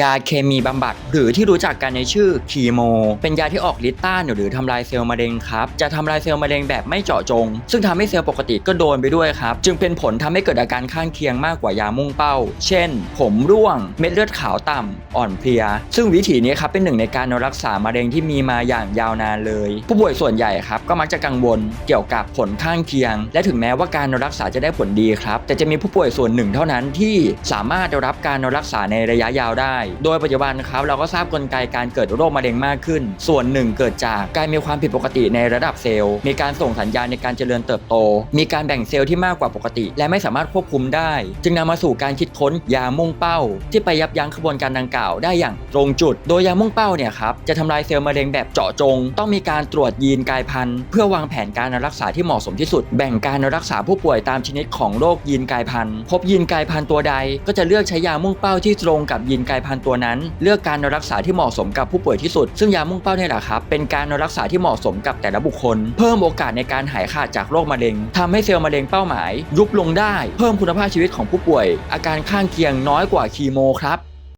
ยาเคมีบำบัด หรือที่รู้จักกันในชื่อคีโม เป็นยาที่ออกฤทธิ์ต้านหรือทำลายเซลล์มะเร็งครับ จะทำลายเซลล์มะเร็งแบบไม่เจาะจง ซึ่งทำให้เซลล์ปกติก็โดนไปด้วยครับ จึงเป็นผลทำให้เกิดอาการข้างเคียงมากกว่ายามุ่งเป้า เช่น ผมร่วง เม็ดเลือดขาวต่ำอ่อนเพลีย ซึ่งวิธีนี้ครับเป็นหนึ่งในการรักษามะเร็งที่มีมาอย่างยาวนานเลย ผู้ป่วยส่วนใหญ่ครับก็มักจะกังวลเกี่ยวกับผลข้างเคียง และถึงแม้ว่าการรักษาจะได้ผลดีครับ แต่จะมีผู้ป่วยส่วนหนึ่งเท่านั้นที่สามารถรับการรักษาในระยะยาวได้โดยปัจจุบันครับเราก็ทราบกลไกการเกิดโรคมะเร็งมากขึ้น ส่วนหนึ่งเกิดจากการมีความผิดปกติในระดับเซลล์ มีการส่งสัญญาณในการเจริญเติบโต มีการแบ่งเซลล์ที่มากกว่าปกติ และไม่สามารถควบคุมได้ จึงนำมาสู่การคิดค้นยามุ่งเป้า ที่ไปยับยั้งขบวนการดังกล่าวได้อย่างตรงจุด โดยยามุ่งเป้าเนี่ยครับจะทำลายเซลล์มะเร็งแบบเจาะจง ต้องมีการตรวจยีนกลายพันธุ์เพื่อวางแผนการรักษาที่เหมาะสมที่สุด แบ่งการรักษาผู้ป่วยตามชนิดของโรคยีนกลายพันธุ์ พบยีนกลายพันธุ์ตัวใด ก็จะเลือกใช้ยามุ่งเป้าที่ตรงกับยีนกายพันธุ์ตัวนั้น เลือกการรักษาที่เหมาะสมกับผู้ป่วยที่สุด ซึ่งยามุ่งเป้าเนี่ยแหละครับเป็นการรักษาที่เหมาะสมกับแต่ละบุคคล เพิ่มโอกาสในการหายขาดจากโรคมะเร็งทำให้เซลล์มะเร็งเป้าหมาย ยุบลงได้ เพิ่มคุณภาพชีวิตของผู้ป่วย อาการข้างเคียงน้อยกว่าคีโมครับ